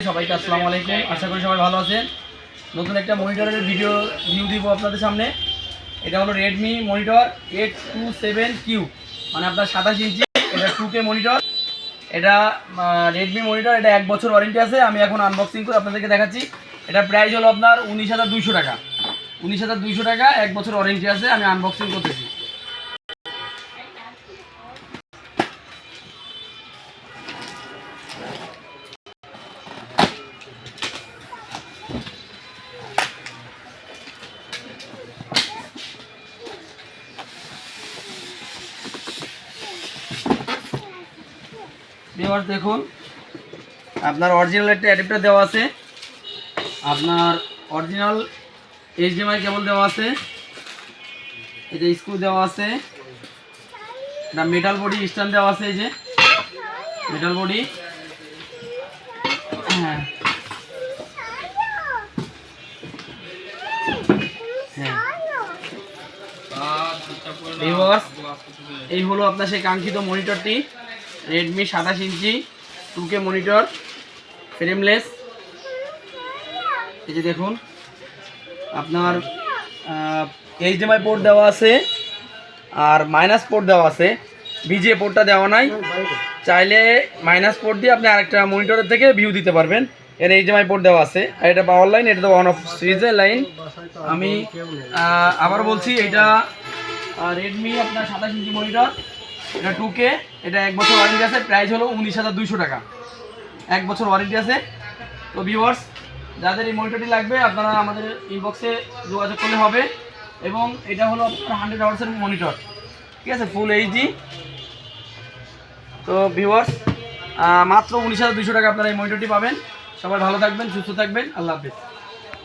সবাইকে আসসালামু আলাইকুম। আশা করি সবাই ভালো আছেন। নতুন একটা মনিটরের ভিডিও ভিউ দিব আপনাদের সামনে। এটা হলো Redmi monitor eight two seven Q মানে আপনার সাতাশ ইঞ্চি, এটা টু কে মনিটর। এটা রেডমি মনিটর, এটা এক বছর ওয়ারেন্টি আছে। আমি এখন আনবক্সিং করে আপনাদেরকে দেখাচ্ছি। এটা প্রাইস হলো আপনার উনিশ হাজার দুইশো টাকা। উনিশ হাজার দুইশো টাকা, এক বছর ওয়ারেন্টি আছে। আমি আনবক্সিং করতেছি। ভিউয়ার্স দেখুন, আপনার অরিজিনাল একটা অ্যাডাপ্টার দেওয়া আছে। আপনার অরিজিনাল এইচডিএমআই কেবল দেওয়া আছে। যে স্ক্রু দেওয়া আছে। এটা মেটাল বডি স্ট্যান্ড দেওয়া আছে এই যে। মেটাল বডি ভিউয়ার্স এই হলো আপনার সেই কাঙ্ক্ষিত মনিটরটি। রেডমি সাতাশ ইঞ্চি টু কে মনিটর ফ্রেমলেস এই যে দেখুন, আপনার এইচডিএমআই পোর্ট দেওয়া আছে, আর মাইনাস পোর্ট দেওয়া আছে। ভিজিএ পোর্টটা দেওয়া নাই। চাইলে মাইনাস পোর্ট দিয়ে আপনি আরেকটা মনিটরের থেকে ভিউ দিতে পারবেন। এর এইচডিএমআই পোর্ট দেওয়া আছে। আর এটা পাওয়ার লাইন এটা তো অন অফ সিরিজের লাইন আমি আবার বলছি, এটা রেডমি আপনার সাতাশ ইঞ্চি মনিটর এটা টু কে এটা এক বছর ওয়ারেন্টি আছে প্রাইস হলো উনিশ হাজার দুইশো টাকা। এক বছর ওয়ারেন্টি আছে। তো ভিউয়ার্স যাদের এই মনিটরটি লাগবে, আপনারা আমাদের ইনবক্সে যোগাযোগ করলে হবে। এবং এটা হলো আপনার হান্ড্রেড আওয়ার্সের মনিটর ঠিক আছে? ফুল এইচডি তো ভিউয়ার্স মাত্র উনিশ হাজার দুশো টাকা আপনারা এই মনিটরটি পাবেন। সবাই ভালো থাকবেন, সুস্থ থাকবেন। আল্লাহ হাফিজ।